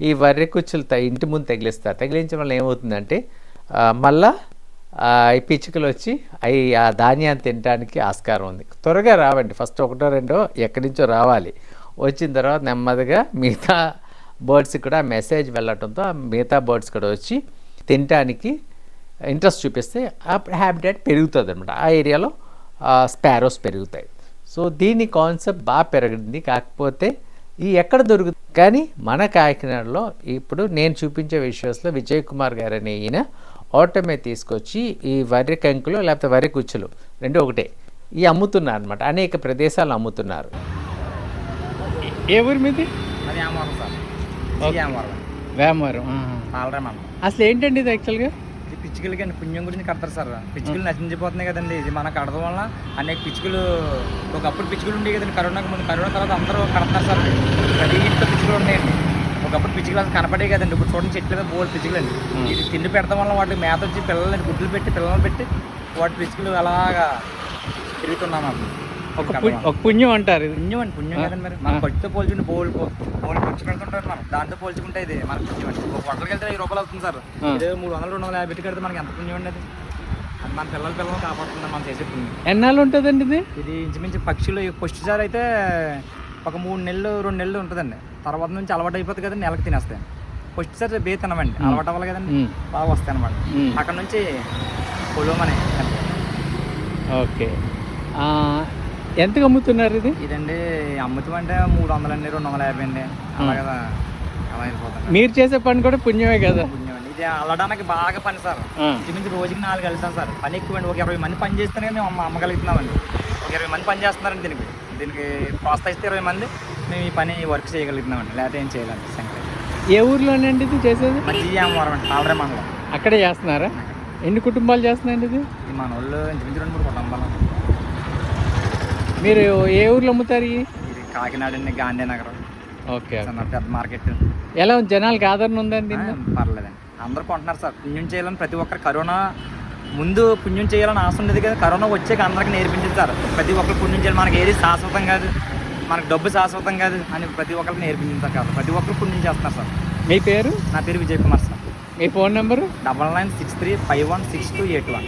ఈ వర్రె కుచ్చులు త- ఇంటి ముందు తగిలిస్తారు తగిలించడం వల్ల ఏమవుతుందంటే మళ్ళా ఈ పిచ్చుకలు వచ్చి అవి ఆ ధాన్యాన్ని తినడానికి ఆస్కారం ఉంది. త్వరగా రావండి. ఫస్ట్ ఒకటో రెండో ఎక్కడి నుంచో రావాలి. వచ్చిన తర్వాత నెమ్మదిగా మిగతా బర్డ్స్కి కూడా మెసేజ్ వెళ్ళటంతో ఆ మిగతా బర్డ్స్ కూడా వచ్చి తినటానికి ఇంట్రెస్ట్ చూపిస్తే అప్పుడు హ్యాబిటేట్ పెరుగుతుంది అనమాట ఆ ఏరియాలో స్పారోస్ పెరుగుతాయి. సో దీని కాన్సెప్ట్ బాగా పెరిగింది. కాకపోతే ఈ ఎక్కడ దొరుకుతుంది? కానీ మన కాకినాడలో ఇప్పుడు నేను చూపించే విషయస్లో విజయ్ కుమార్ గారు అనే ఈయన ఓటమే తీసుకొచ్చి ఈ వరి కంకులు లేకపోతే వరి కుచ్చులు రెండు ఒకటే ఈ అమ్ముతున్నారు అనమాట అనేక ప్రదేశాలు అమ్ముతున్నారు. ఏ ఊరి మీది? అది ఏమవరం సార్. ఇది ఏమవరం వేమవరం అసలు ఏంటండి ఇది యాక్చువల్గా ఇది పిచ్చుకలకి అండి పుణ్యం గురించి కడతారు సార్. పిచ్చుకలు నశించిపోతున్నాయి కదండి. ఇది మన కడడం వల్ల అనేక పిచ్చుకలు ఒకప్పుడు పిచ్చుకలు ఉండేవి కదండి కరోనాకు ముందు. కరోనా తర్వాత అందరూ కడతారు సార్. ప్రతి ఇంట్లో పిచ్చుకలు ఉన్నాయండి. ఒకప్పుడు పిచ్చుకలు అసలు కనపడే కదండి. ఇప్పుడు చూడండి చెట్ల మీద బోల్ పిచ్చుకలు అండి. ఇది తిండి పెడతాం వల్ల వాటి మేత వచ్చి పిల్లల్ని గుడ్లు పెట్టి పిల్లల్ని పెట్టి వాటి పిచ్చుకలు అలాగా తిరుగుతున్నాం అప్పుడు ఒక పు- ఒక పుణ్యం అంటారు ఇది. పుణ్యం అండి పుణ్యం కదండి మరి. మన ఖర్చుతో పోల్చుకుంటే బోల్ బోల్ ఖర్చు పెడుతుంటారు మనం. దాంతో పోల్చుకుంటే ఇది మన పుణ్యం అండి. ఒక హోటల్కి వెళ్తే వెయ్యి రూపాయలు అవుతుంది సార్. ఆ. ఇదే మూడు వందలు రెండు వందల యాభై పెట్టి కడితే మనకి ఎంత పుణ్యం అండి అది? అది మన పిల్లల పిల్లలు కాపాడుతుంది మనం చేసే పుణ్యం. ఎన్నాళ్ళు ఉంటుందండి ఇది? ఇది ఇంచుమించు పక్షులు ఫస్ట్ సార్ అయితే ఒక మూడు నెలలు రెండు నెలలు ఉంటుందండి. తర్వాత నుంచి అలవాటు అయిపోతుంది కదండి నెలకి తినేస్తాయి ఫస్ట్ సార్ బే తినమండి. అలవాటు అవ్వాలి కదండి. మ్మ్. బాగా వస్తాయి అనమాట మ్మ్. అక్కడ నుంచి పొలమని ఓకే. ఆ, ఎంతకు అమ్ముతున్నారు ఇది? ఇదండి అమ్ముతాం అంటే మూడు వందలండి రెండు వందల యాభై అండి అలాగే అలా వెళ్ళిపోతుంది మీరు చేసే పని కూడా పుణ్యమే కదా. పుణ్యం అండి. ఇది అల్లడానికి బాగా పని సార్. ఇంచుమించు రోజుకి నాలుగు వెళ్తాం సార్. పని ఎక్కువ అండి ఒక ఇరవై మంది పని చేస్తేనే మేము అమ్మ అమ్మగలుగుతున్నామండి. ఒక ఇరవై మంది పని చేస్తున్నారండి దీనికి. దీనికి ప్రోత్సహిస్తే ఇరవై మంది మేము ఈ పని వర్క్ చేయగలుగుతున్నామండి. లేకపోతే ఏం చేయాలండి సంక్రాంతి ఏ ఊర్లోనండి ఇది చేసేది? మరి జీఎంవరం అండి ఆల్రెడీ మండలం. అక్కడే చేస్తున్నారా? ఎన్ని కుటుంబాలు చేస్తున్నాయండి ఇది? ఇది మన వాళ్ళు ఇంచుమించు రెండు మూడు కుటుంబాలు. మీరు ఏ ఊర్లో అమ్ముతారు? ఇది కాకినాడ అండి గాంధీనగరం. ఓకే చిన్న పెద్ద మార్కెట్. ఎలా ఉంది? జనాలకి ఆదరణ ఉందండి? పర్లేదండి. అందరూ కొంటున్నారు సార్. పుణ్యం చేయాలని ప్రతి ఒక్కరు కరోనా ముందు పుణ్యం చేయాలని ఆశ ఉండేది కదా కరోనా వచ్చాక అందరికి నేర్పించింది సార్. ప్రతి ఒక్కరు పుణ్యం చేయాలి. మనకి ఏది శాశ్వతం కాదు మనకు డబ్బు శాశ్వతం కాదు అని ప్రతి ఒక్కరికి నేర్పించింది సార్ కాదు. ప్రతి ఒక్కరు పుణ్యం చేస్తున్నారు సార్. మీ పేరు? నా పేరు విజయ్ కుమార్ సార్. మీ phone number? Double nine six three five one six two eight one.